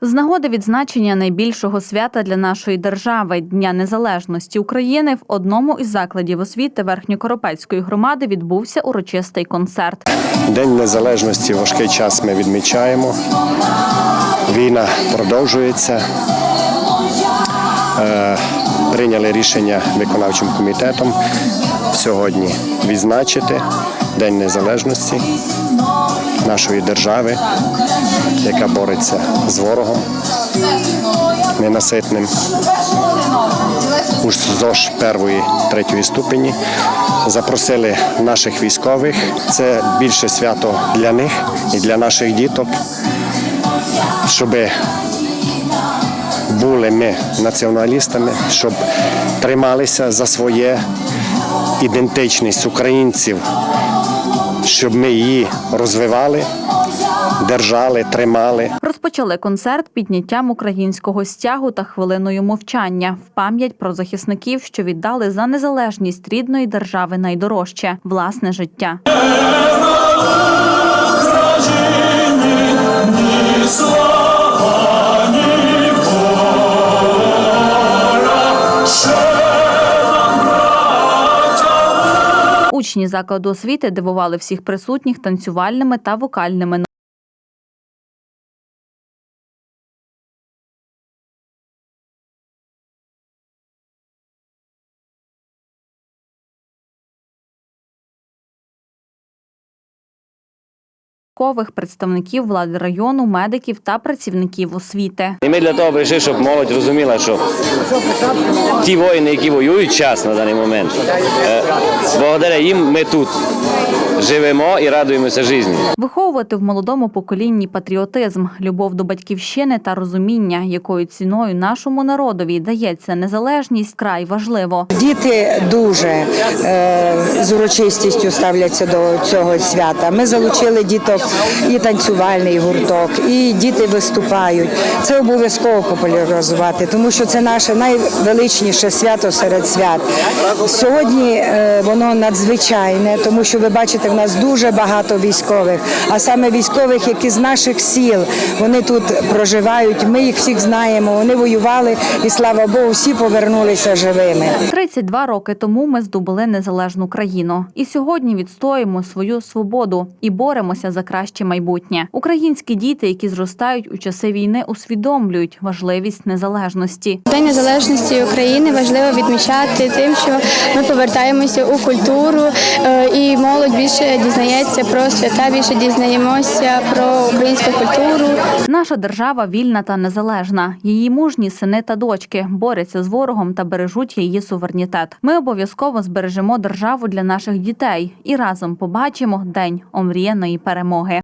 З нагоди відзначення найбільшого свята для нашої держави Дня Незалежності України в одному із закладів освіти Верхньокоропецької громади відбувся урочистий концерт. День незалежності важкий час ми відмічаємо. Війна продовжується. Е, Прийняли рішення виконавчим комітетом сьогодні відзначити День незалежності нашої держави, яка бореться з ворогом ненаситним. У ЗОЖ першої третьої ступені запросили наших військових. Це більше свято для них і для наших діток, щоб були ми націоналістами, щоб трималися за своє ідентичність українців, щоб ми її розвивали, держали, тримали. Розпочали концерт підняттям українського стягу та хвилиною мовчання в пам'ять про захисників, що віддали за незалежність рідної держави найдорожче власне життя. Учні закладу освіти дивували всіх присутніх танцювальними та вокальними наукових представників влади району, медиків та працівників освіти. І ми для того прийшли, щоб молодь розуміла, що ті воїни, які воюють час на даний момент, е, благодаря їм ми тут живемо і радуємося житті. Виховувати в молодому поколінні патріотизм, любов до батьківщини та розуміння, якою ціною нашому народові дається незалежність, край важливо. Діти дуже е, з урочистістю ставляться до цього свята. Ми залучили діток і танцювальний гурток, і діти виступають. Це обов'язково популяризувати, тому що це наше найвеличніше свято серед свят. Сьогодні е, воно надзвичайне, тому що ви бачите, в нас дуже багато військових, а саме військових, які з наших сіл вони тут проживають. Ми їх всіх знаємо. Вони воювали, і слава Богу, всі повернулися живими. 32 роки тому ми здобули незалежну країну, і сьогодні відстоїмо свою свободу і боремося за краще майбутнє. Українські діти, які зростають у часи війни, усвідомлюють важливість незалежності. День незалежності України важливо відмічати тим, що ми повертаємося у культуру, е, і молодь більше дізнається про свята, більше дізнаємося про українську культуру. Наша держава вільна та незалежна. Її мужні сини та дочки борються з ворогом та бережуть її суверенітет. Ми обов'язково збережемо державу для наших дітей і разом побачимо день омріяної перемоги.